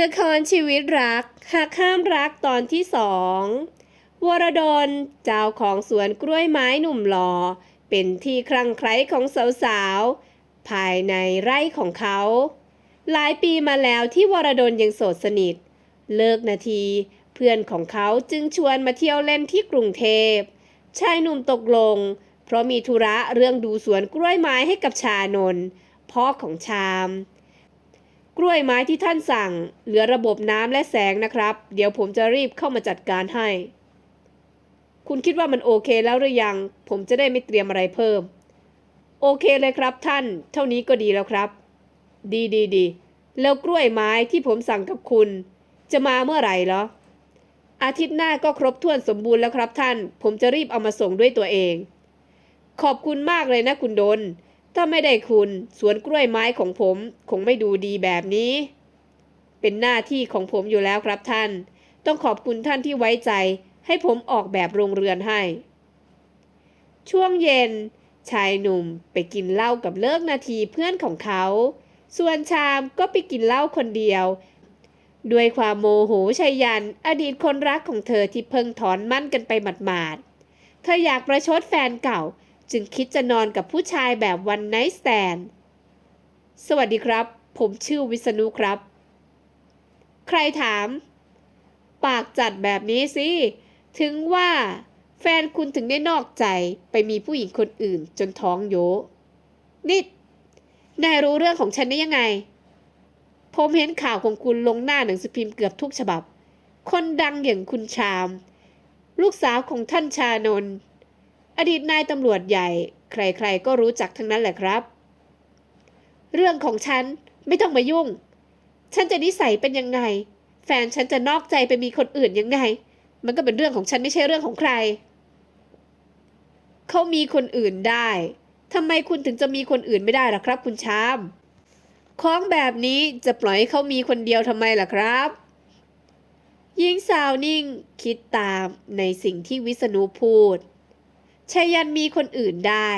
ละครชีวิตรักหากข้ามรักตอนที่สองวรดลเจ้าของสวนกล้วยไม้หนุ่มหล่อเป็นที่คลั่งไคล้ของสาวๆ ภายในไร่ของเขา หลายปีมาแล้วที่วรดลยังโสดสนิท เลิกนาที เพื่อนของเขาจึงชวนมาเที่ยวเล่นที่กรุงเทพ ชายหนุ่มตกลง เพราะมีธุระเรื่องดูสวนกล้วยไม้ให้กับชานนพ่อของชาม กล้วยไม้ที่ท่านสั่ง เหลือระบบน้ำและแสงนะครับ เดี๋ยวผมจะรีบเข้ามาจัดการให้ คุณคิดว่ามันโอเคแล้วหรือยัง ผมจะได้ไม่เตรียมอะไรเพิ่ม โอเคเลยครับท่าน เท่านี้ก็ดีแล้วครับ ดีดีดีแล้วกล้วยไม้ที่ผมสั่งกับคุณ จะมาเมื่อไหร่เหรอ อาทิตย์หน้าก็ครบถ้วนสมบูรณ์แล้วครับท่าน ผมจะรีบเอามาส่งด้วยตัวเอง ขอบคุณมากเลยนะคุณดน ถ้าไม่ได้คุณสวนกล้วยไม้ของผมคงไม่ดูดีแบบนี้ เป็นหน้าที่ของผมอยู่แล้วครับท่าน ต้องขอบคุณท่านที่ไว้ใจ ให้ผมออกแบบโรงเรือนให้ ช่วงเย็น ชายหนุ่มไปกินเหล้ากับเลิกนาทีเพื่อนของเขา ส่วนชามก็ไปกินเหล้าคนเดียว ด้วยความโมโหชัยยัน อดีตคนรักของเธอที่เพิ่งถอนมั่นกันไปหมาดๆ เธออยากประชดแฟนเก่า จึงคิดจะนอนกับผู้ชายแบบวันไนท์สแตนสวัสดีครับ ผมชื่อวิษณุครับ ใครถาม ปากจัดแบบนี้สิ ถึงว่าแฟนคุณถึงได้นอกใจไปมีผู้หญิงคนอื่นจนท้องโยนี่นายรู้เรื่องของฉันได้ยังไง ผมเห็นข่าวของคุณลงหน้าหนังสือพิมพ์เกือบทุกฉบับ คนดังอย่างคุณชาม ลูกสาวของท่านชานนท์ อดีตนายตำรวจใหญ่ ใครๆก็รู้จักทั้งนั้นแหละครับ เรื่องของฉันไม่ต้องมายุ่ง ฉันจะนิสัยเป็นยังไง แฟนฉันจะนอกใจไปมีคนอื่นยังไง มันก็เป็นเรื่องของฉันไม่ใช่เรื่องของใคร เขามีคนอื่นได้ทำไมคุณถึงจะมีคนอื่นไม่ได้ล่ะครับ คุณชามของแบบนี้จะปล่อยให้เขามีคนเดียวทำไมล่ะครับหญิงสาวนิ่งคิดตามในสิ่งที่วิษณุพูด ชายันมีคนอื่นได้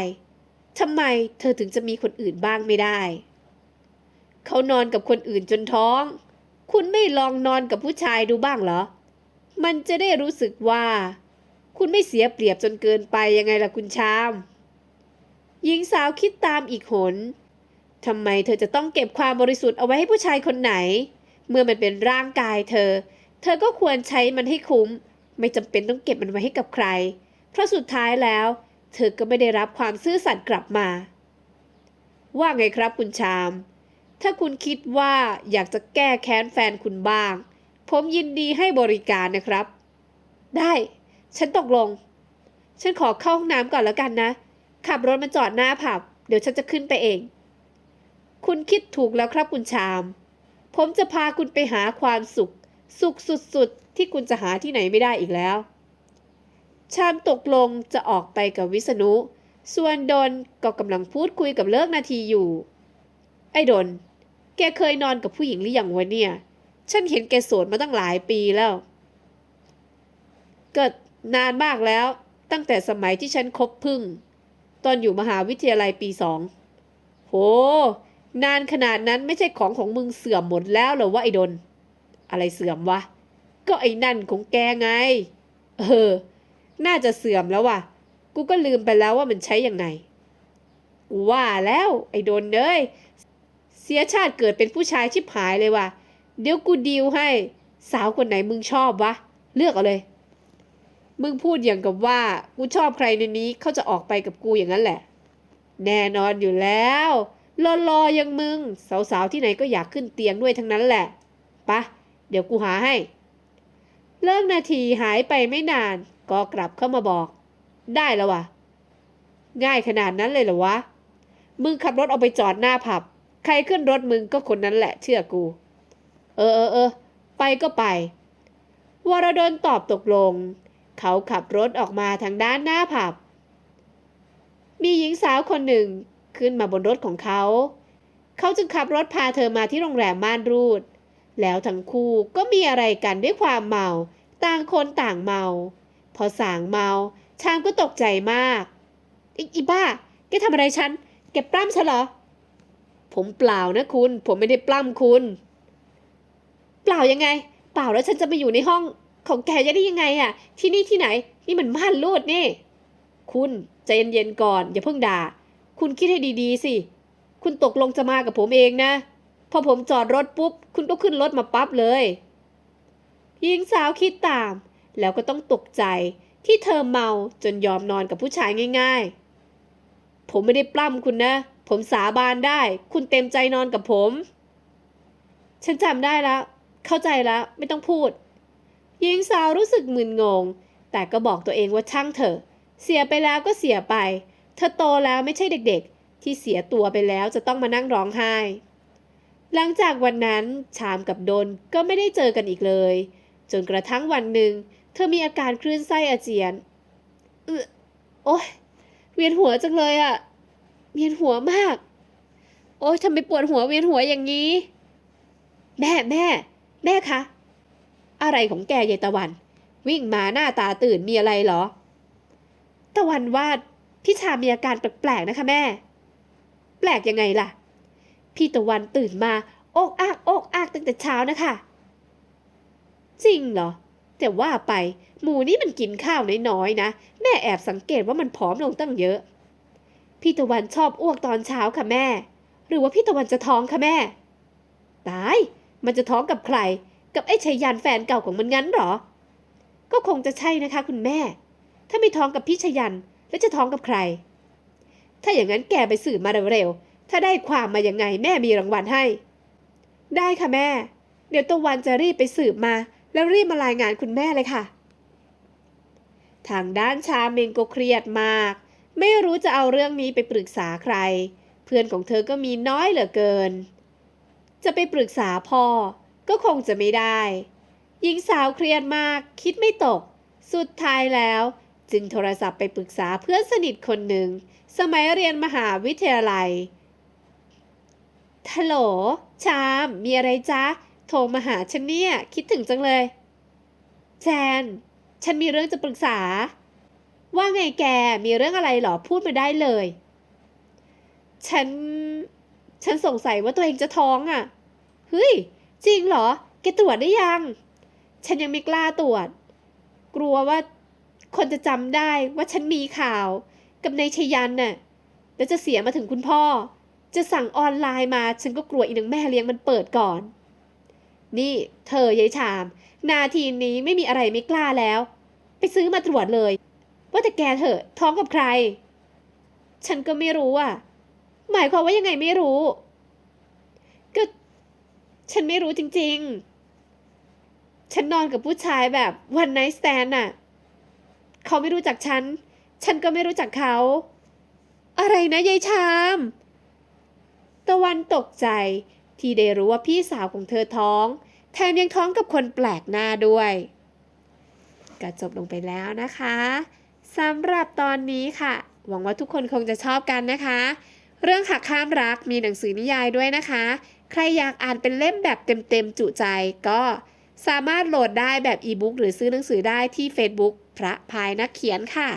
ทำไมเธอถึงจะมีคนอื่นบ้างไม่ได้ เขานอนกับคนอื่นจนท้อง คุณไม่ลองนอนกับผู้ชายดูบ้างเหรอ มันจะได้รู้สึกว่า คุณไม่เสียเปรียบจนเกินไปยังไงล่ะคุณชาม หญิงสาวคิดตามอีกหนทำไมเธอจะต้องเก็บความบริสุทธิ์เอาไว้ให้ผู้ชายคนไหน เมื่อมันเป็นร่างกายเธอ เธอก็ควรใช้มันให้คุ้ม ไม่จำเป็นต้องเก็บมันไว้ให้กับใคร เพราะสุดท้ายแล้ว เธอก็ไม่ได้รับความซื่อสัตย์กลับมา ว่าไงครับคุณชาม ถ้าคุณคิดว่าอยากจะแก้แค้นแฟนคุณบ้าง ผมยินดีให้บริการนะครับ ได้ ฉันตกลง ฉันขอเข้าห้องน้ำก่อนแล้วกันนะ ขับรถมาจอดหน้าผับ เดี๋ยวฉันจะขึ้นไปเอง คุณคิดถูกแล้วครับคุณชาม ผมจะพาคุณไปหาความสุข สุขสุดๆที่คุณจะหาที่ไหนไม่ได้อีกแล้ว ชามตกลงจะออกไปกับวิษณุ ส่วนดนก็กำลังพูดคุยกับเลิกนาทีอยู่ ไอ้ดน แกเคยนอนกับผู้หญิงหรือยังวะเนี่ย ฉันเห็นแกโสดมาตั้งหลายปีแล้ว เกิดนานมากแล้ว ตั้งแต่สมัยที่ฉันคบพึ่ง ตอนอยู่มหาวิทยาลัยปีสอง โห นานขนาดนั้นไม่ใช่ของของมึงเสื่อมหมดแล้วเหรอวะไอ้ดน อะไรเสื่อมวะ ก็ไอ้นั่นของแกไง เออ น่าจะเสื่อมแล้วว่ะ กูก็ลืมไปแล้วว่ามันใช้อยังไงกูว่าแล้วไอ้โดนเอ้ยเสียชาติเกิดเป็นผู้ชายชิบหายเลยว่ะ เดี๋ยวกูดีลให้ สาวคนไหนมึงชอบวะ เลือกเอาเลย มึงพูดอย่างกับว่ากูชอบใครในนี้เขาจะออกไปกับกูอย่างนั้นแหละ แน่นอนอยู่แล้วรอรอๆอย่างมึง สาวๆที่ไหนก็อยากขึ้นเตียงด้วยทั้งนั้นแหละปะเดี๋ยวกูหาให้ เลิกนาทีหายไปไม่นาน ก็กลับเข้ามาบอก ได้แล้ววะง่ายขนาดนั้นเลยเหรอวะ มึงขับรถเอาไปจอดหน้าผับ ใครขึ้นรถมึงก็คนนั้นแหละเชื่อกู เออเออเออไปก็ไป วรดลตอบตกลง เขาขับรถออกมาทางด้านหน้าผับ มีหญิงสาวคนหนึ่งขึ้นมาบนรถของเขา เขาจึงขับรถพาเธอมาที่โรงแรมม่านรูด แล้วทั้งคู่ก็มีอะไรกันด้วยความเมา ต่างคนต่างเมา พอสางเมา ชามก็ตกใจมากอีอีบ้า แกทำอะไรฉัน แกปล้ำฉันเหรอ ผมเปล่านะคุณ ผมไม่ได้ปล้ำคุณ เปล่ายังไง เปล่าแล้วฉันจะไปอยู่ในห้องของแกจะได้ยังไงอะที่นี่ที่ไหน นี่มันม่านรูดนี่ คุณใจเย็นๆก่อน อย่าเพิ่งด่า คุณคิดให้ดีๆสิ คุณตกลงจะมากับผมเองนะ พอผมจอดรถปุ๊บ คุณก็ขึ้นรถมาปั๊บเลย หญิงสาวคิดตาม แล้วก็ต้องตกใจที่เธอเมาจนยอมนอนกับผู้ชายง่าย ๆ ผมไม่ได้ปล้ำคุณนะ ผมสาบานได้ คุณเต็มใจนอนกับผม ฉันจำได้แล้ว เข้าใจแล้ว ไม่ต้องพูดหญิงสาวรู้สึกมึนงง แต่ก็บอกตัวเองว่าช่างเถอะ เสียไปแล้วก็เสียไป เธอโตแล้วไม่ใช่เด็กๆ ที่เสียตัวไปแล้วจะต้องมานั่งร้องไห้ หลังจากวันนั้นชามกับดนก็ไม่ได้เจอกันอีกเลย จนกระทั่งวันหนึ่ง เธอมีอาการคลื่นไส้อาเจียนเออโอ๊ย เวียนหัวจังเลยอะเวียนหัวมาก โอ๊ยทำไมปวดหัวเวียนหัวอย่างนี้ แม่แม่ แม่คะ อะไรของแกยายตะวัน วิ่งมาหน้าตาตื่นมีอะไรเหรอ ตะวันว่าพี่ชามีอาการแปลกๆนะคะแม่ แปลกยังไงล่ะ พี่ตะวันตื่นมา โอกอักโอกอักตั้งแต่เช้านะคะ จริงเหรอ แต่ว่าไปหมูนี่มันกินข้าวน้อยๆนะ แม่แอบสังเกตว่ามันผอมลงตั้งเยอะ พี่ตะวันชอบอ้วกตอนเช้าค่ะแม่ หรือว่าพี่ตะวันจะท้องค่ะแม่ ตาย มันจะท้องกับใคร กับไอ้ชัยยันแฟนเก่าของมันงั้นหรอ ก็คงจะใช่นะคะ คุณแม่ ถ้าไม่ท้องกับพี่ชัยันแล้วจะท้องกับใคร ถ้าอย่างนั้นแกไปสืบมาเร็วๆ ถ้าได้ความมายังไงแม่มีรางวัลให้ ได้ค่ะแม่ เดี๋ยวตะวันจะรีบไปสืบมา แล้วรีบมารายงานคุณแม่เลยค่ะ ทางด้านชาเมงก็เครียดมาก ไม่รู้จะเอาเรื่องนี้ไปปรึกษาใคร เพื่อนของเธอก็มีน้อยเหลือเกิน จะไปปรึกษาพ่อ ก็คงจะไม่ได้ หญิงสาวเครียดมาก คิดไม่ตก สุดท้ายแล้ว จึงโทรศัพท์ไปปรึกษาเพื่อนสนิทคนหนึ่ง สมัยเรียนมหาวิทยาลัยฮัลโหลชาม มีอะไรจ๊ะ โทรมาหาฉันเนี่ย คิดถึงจังเลย แจน ฉันมีเรื่องจะปรึกษา ว่าไงแก มีเรื่องอะไรเหรอ พูดมาได้เลย ฉัน ฉันสงสัยว่าตัวเองจะท้องอะ่ะ เฮ้ย จริงเหรอ แกตรวจได้ยัง ฉันยังไม่กล้าตรวจ กลัวว่าคนจะจำได้ว่าฉันมีข่าว กับนายชยันน่ะ แล้วจะเสียมาถึงคุณพ่อ จะสั่งออนไลน์มา ฉันก็กลัวอีนังแม่เลี้ยงมันเปิดก่อน นี่เธอยายชาม นาทีนี้ไม่มีอะไรไม่กล้าแล้ว ไปซื้อมาตรวจเลย ว่าแต่แกเถอะ ท้องกับใคร ฉันก็ไม่รู้อะ หมายความว่ายังไงไม่รู้ ก็ ฉันไม่รู้จริง ๆ ฉันนอนกับผู้ชายแบบวันไน t ์สแตนน่ะ เขาไม่รู้จักฉัน ฉันก็ไม่รู้จักเขา อะไรนะยายชาม ตะวันตกใจที่ได้รู้ว่าพี่สาวของเธอท้อง แถมยังท้องกับคนแปลกหน้าด้วยก็จบลงไปแล้วนะคะสำหรับตอนนี้ค่ะ หวังว่าทุกคนคงจะชอบกันนะคะ เรื่องหักข้ามรักมีหนังสือนิยายด้วยนะคะ ใครอยากอ่านเป็นเล่มแบบเต็มๆจุใจก็สามารถโหลดได้แบบอีบุ๊กหรือซื้อหนังสือได้ที่ Facebook พระพายนักเขียนค่ะ